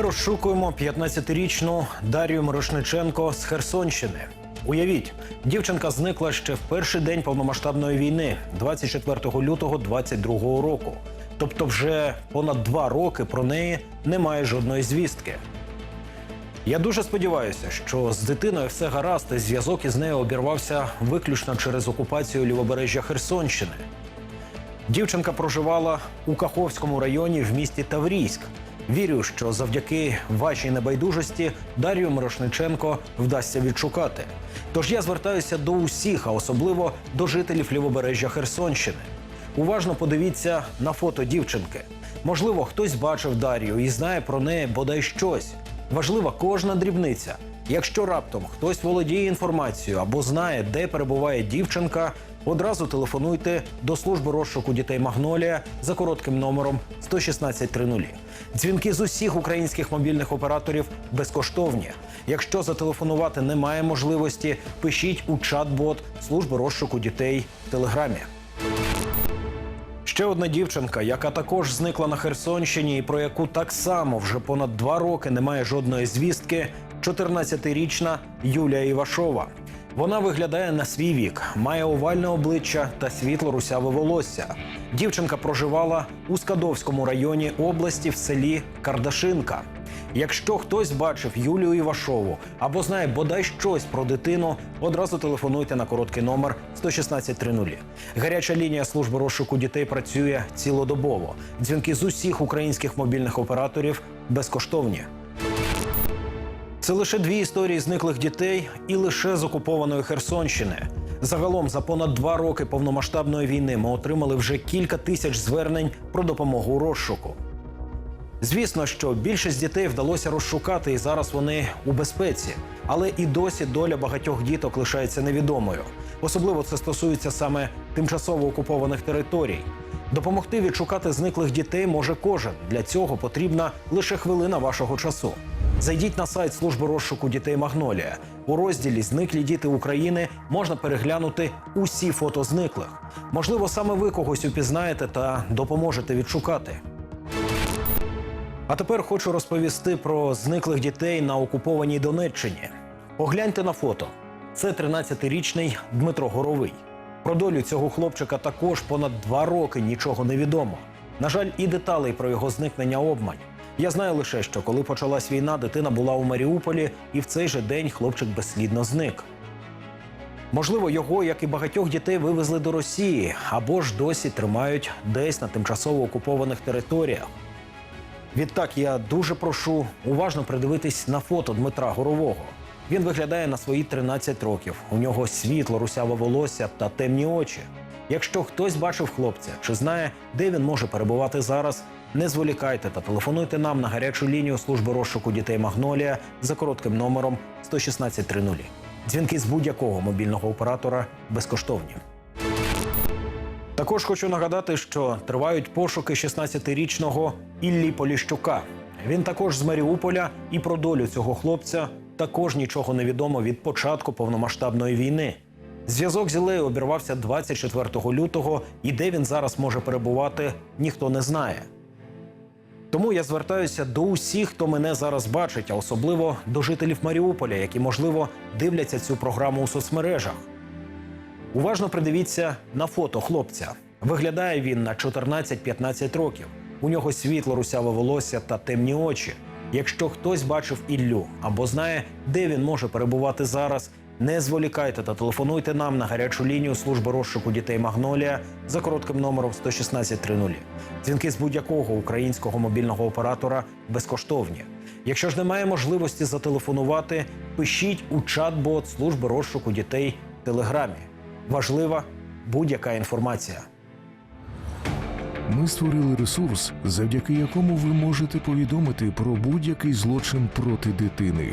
Ми розшукуємо 15-річну Дар'ю Мирошниченко з Херсонщини. Уявіть, дівчинка зникла ще в перший день повномасштабної війни, 24 лютого 22 року. Тобто, вже понад два роки про неї немає жодної звістки. Я дуже сподіваюся, що з дитиною все гаразд, і зв'язок із нею обірвався виключно через окупацію лівобережжя Херсонщини. Дівчинка проживала у Каховському районі в місті Таврійськ. Вірю, що завдяки вашій небайдужості Дар'ю Мирошниченко вдасться відшукати. Тож я звертаюся до усіх, а особливо до жителів лівобережжя Херсонщини. Уважно подивіться на фото дівчинки. Можливо, хтось бачив Дар'ю і знає про неї бодай щось. Важлива кожна дрібниця. Якщо раптом хтось володіє інформацією або знає, де перебуває дівчинка, одразу телефонуйте до служби розшуку дітей Магнолія за коротким номером 11630. Дзвінки з усіх українських мобільних операторів безкоштовні. Якщо зателефонувати немає можливості, пишіть у чат-бот служби розшуку дітей в телеграмі. Ще одна дівчинка, яка також зникла на Херсонщині, і про яку так само вже понад два роки немає жодної звістки. 14-річна Юлія Івашова. Вона виглядає на свій вік, має овальне обличчя та світло русяве волосся. Дівчинка проживала у Скадовському районі області в селі Кардашинка. Якщо хтось бачив Юлію Івашову або знає бодай щось про дитину, одразу телефонуйте на короткий номер 11630. Гаряча лінія служби розшуку дітей працює цілодобово. Дзвінки з усіх українських мобільних операторів безкоштовні. Це лише дві історії зниклих дітей і лише з окупованої Херсонщини. Загалом за понад два роки повномасштабної війни ми отримали вже кілька тисяч звернень про допомогу розшуку. Звісно, що більшість дітей вдалося розшукати, і зараз вони у безпеці. Але і досі доля багатьох діток лишається невідомою. Особливо це стосується саме тимчасово окупованих територій. Допомогти відшукати зниклих дітей може кожен. Для цього потрібна лише хвилина вашого часу. Зайдіть на сайт служби розшуку дітей Магнолія. У розділі Зниклі діти України можна переглянути усі фото зниклих. Можливо, саме ви когось упізнаєте та допоможете відшукати. А тепер хочу розповісти про зниклих дітей на окупованій Донеччині. Погляньте на фото. Це 13-річний Дмитро Горовий. Про долю цього хлопчика також понад два роки нічого не відомо. На жаль, і деталей про його зникнення обмань. Я знаю лише, що коли почалась війна, дитина була у Маріуполі, і в цей же день хлопчик безслідно зник. Можливо, його, як і багатьох дітей, вивезли до Росії або ж досі тримають десь на тимчасово окупованих територіях. Відтак я дуже прошу уважно придивитись на фото Дмитра Горового. Він виглядає на свої 13 років. У нього світло, русяве волосся та темні очі. Якщо хтось бачив хлопця чи знає, де він може перебувати зараз, не зволікайте та телефонуйте нам на гарячу лінію служби розшуку дітей Магнолія за коротким номером 11630. Дзвінки з будь-якого мобільного оператора безкоштовні. Також хочу нагадати, що тривають пошуки 16-річного Іллі Поліщука. Він також з Маріуполя, і про долю цього хлопця також нічого не відомо від початку повномасштабної війни. Зв'язок з Ілею обірвався 24 лютого, і де він зараз може перебувати, ніхто не знає. Тому я звертаюся до усіх, хто мене зараз бачить, а особливо до жителів Маріуполя, які, можливо, дивляться цю програму у соцмережах. Уважно придивіться на фото хлопця. Виглядає він на 14-15 років. У нього світло русяве волосся та темні очі. Якщо хтось бачив Іллю або знає, де він може перебувати зараз, не зволікайте та телефонуйте нам на гарячу лінію служби розшуку дітей Магнолія за коротким номером 11630. Дзвінки з будь-якого українського мобільного оператора безкоштовні. Якщо ж немає можливості зателефонувати, пишіть у чат-бот служби розшуку дітей в Телеграмі. Важлива будь-яка інформація. Ми створили ресурс, завдяки якому ви можете повідомити про будь-який злочин проти дитини.